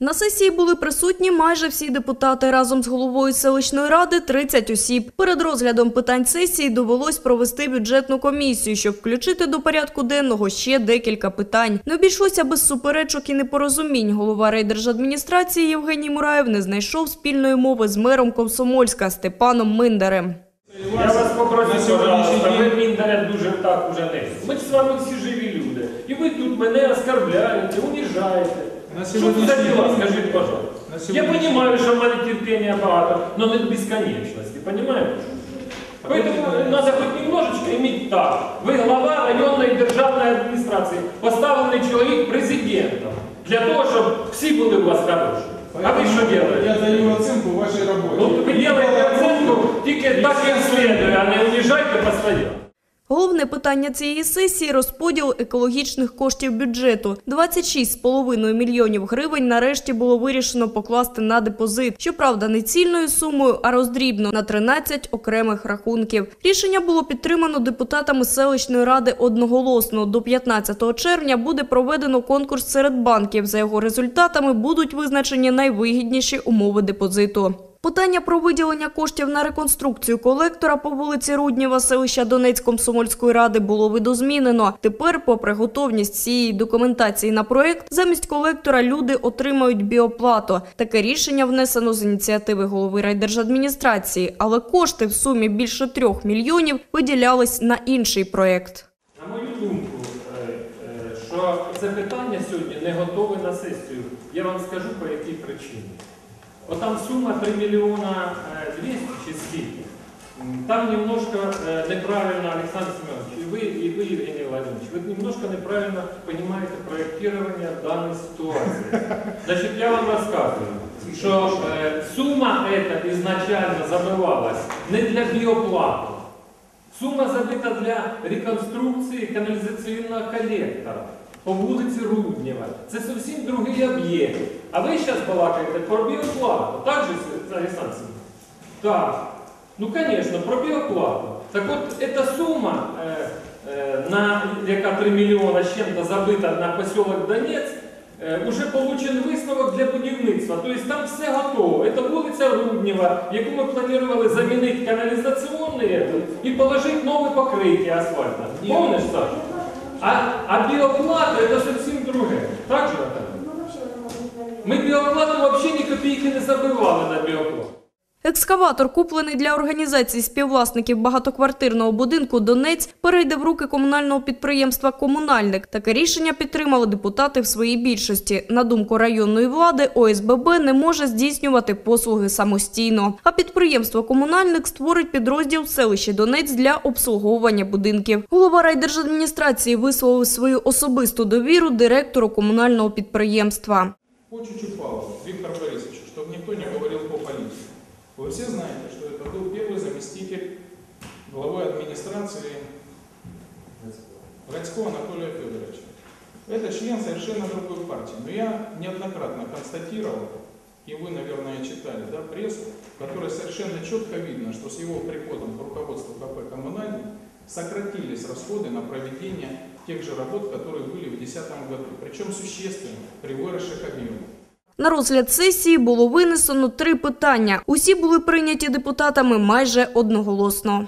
На сесії були присутні майже всі депутати. Разом з головою селищної ради 30 осіб. Перед розглядом питань сесії довелось провести бюджетну комісію, щоб включити до порядку денного ще декілька питань. Не обійшлося без суперечок і непорозумінь. Голова райдержадміністрації Євгеній Мураєв не знайшов спільної мови з мером Комсомольська Степаном Миндарем. Я вас попрошу, На сьогоднішній ви Міндаря дуже так уже не. Ми з вами всі живі люди. І ви тут мене оскорбляєте, уніжаєте. На Що це сьогоднішній за діла, день- скажіть, пожалуйста. На Я сьогоднішній понимаю, что в мене терпения багато, но не до бесконечности, понимаете? Поэтому надо хоть немножечко иметь так. Вы глава районної державної адміністрації, поставлений чоловік президентом, для того, щоб всі були у вас хороші. А ви що робите? Я даю оценку вашей работе. Ну, ви робите оценку тільки так, як слідує, а не уніжайте постійно. Головне питання цієї сесії – розподіл екологічних коштів бюджету. 26,5 мільйонів гривень нарешті було вирішено покласти на депозит. Щоправда, не цільною сумою, а роздрібно на 13 окремих рахунків. Рішення було підтримано депутатами селищної ради одноголосно. До 15 червня буде проведено конкурс серед банків. За його результатами будуть визначені найвигідніші умови депозиту. Питання про виділення коштів на реконструкцію колектора по вулиці Руднєва селища Донець-Комсомольської ради було видозмінено. Тепер, попри готовність цієї документації на проект, замість колектора люди отримають біоплату. Таке рішення внесено з ініціативи голови райдержадміністрації, але кошти в сумі більше трьох мільйонів виділялись на інший проект. На мою думку, е, е, що це питання сьогодні не готове на сесію. Я вам скажу по якій причині. Отам сума 3 мільйона е, 200 чи скільки. Там немножко е, неправильно, Олександр Семенович, і ви, і ви, Євгеній Владимирович, ви немножко неправильно розумієте проєктування даної ситуації. Значить, я вам розказую, що е, сума эта изначально забивалась не для біоплату. Сума забита для реконструкції каналізаційного колектора по вулиці Руднєва. Це зовсім другий об'єкт. А ви зараз балакаєте про біоплату. Так же, Семенович? Так. Ну, звісно, про біоплату. Так от, ця сума, е, е, на, яка 3 мільйона з чим-то забита на поселок Донець, е, уже получен висновок для будівництва. Тобто там все готово. Це вулиця Руднєва, яку ми планували замінити каналізаційний і положити нове покриття асфальтне. Помниш, Саша? А, а біоплата це зовсім друге. Так же, Наталя? Ми біоплату взагалі ні копійки не забивали на біоплату. Екскаватор, куплений для організації співвласників багатоквартирного будинку Донець, перейде в руки комунального підприємства Комунальник. Таке рішення підтримали депутати в своїй більшості. На думку районної влади, ОСББ не може здійснювати послуги самостійно. А підприємство Комунальник створить підрозділ селищі Донець для обслуговування будинків. Голова райдержадміністрації висловив свою особисту довіру директору комунального підприємства. По Чучупалову, Виктор Борисович, чтобы никто не говорил по полиции. Вы все знаете, что это был первый заместитель главы администрации Радько Анатолия Федоровича. Это член совершенно другой партии. Но я неоднократно констатировал, и вы, наверное, читали да, прессу, в которой совершенно четко видно, что с его приходом к руководству КП «Коммунальный» сократились расходы на проведение тех же работ, которые были в 2010 году, причем существенно, при выросших объемах. На розгляд сесії було винесено три питання. Усі були прийняті депутатами майже одноголосно.